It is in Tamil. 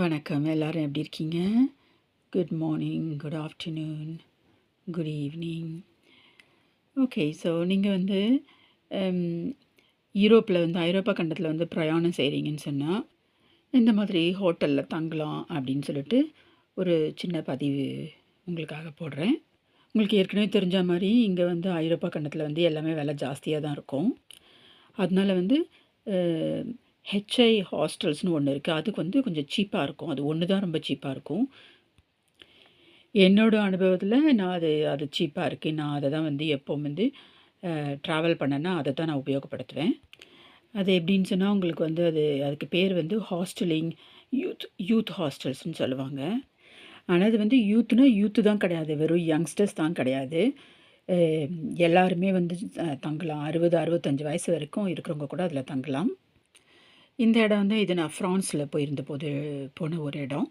வணக்கம். எல்லோரும் எப்படி இருக்கீங்க? Good morning good afternoon good evening okay so நீங்கள் வந்து um, யூரோப்பில் வந்து ஐரோப்பா கண்டத்தில் வந்து பிரயாணம் செய்கிறீங்கன்னு சொன்னால் இந்த மாதிரி ஹோட்டலில் தங்கலாம் அப்படின்னு சொல்லிட்டு ஒரு சின்ன பதிவு உங்களுக்காக போடுறேன். உங்களுக்கு ஏற்கனவே தெரிஞ்ச மாதிரி இங்கே வந்து ஐரோப்பா கண்டத்தில் வந்து எல்லாமே விலை ஜாஸ்தியாக தான் இருக்கும். அதனால வந்து ஹெச்ஐ ஹாஸ்டல்ஸ்னு ஒன்று இருக்குது அதுக்கு வந்து கொஞ்சம் சீப்பாக இருக்கும். அது ஒன்று தான் ரொம்ப சீப்பாக இருக்கும். என்னோடய அனுபவத்தில் நான் அது அது சீப்பாக இருக்குது நான் அதை தான் வந்து எப்போவும் வந்து ட்ராவல் பண்ணேன்னா அதை தான் நான் உபயோகப்படுத்துவேன். அது எப்படின்னு சொன்னால் உங்களுக்கு வந்து அது அதுக்கு பேர் வந்து ஹாஸ்டலிங் யூத் யூத் ஹாஸ்டல்ஸ்னு சொல்லுவாங்க. ஆனால் அது வந்து யூத்னா யூத்து தான் கிடையாது. வெறும் யங்ஸ்டர்ஸ் தான் கிடையாது. எல்லாருமே வந்து தங்கலாம். அறுபது அறுபத்தஞ்சு வயசு வரைக்கும் இருக்கிறவங்க கூட அதில் தங்கலாம். இந்த இடம் வந்து இது நான் ஃப்ரான்ஸில் போயிருந்த போது போன ஒரு இடம்.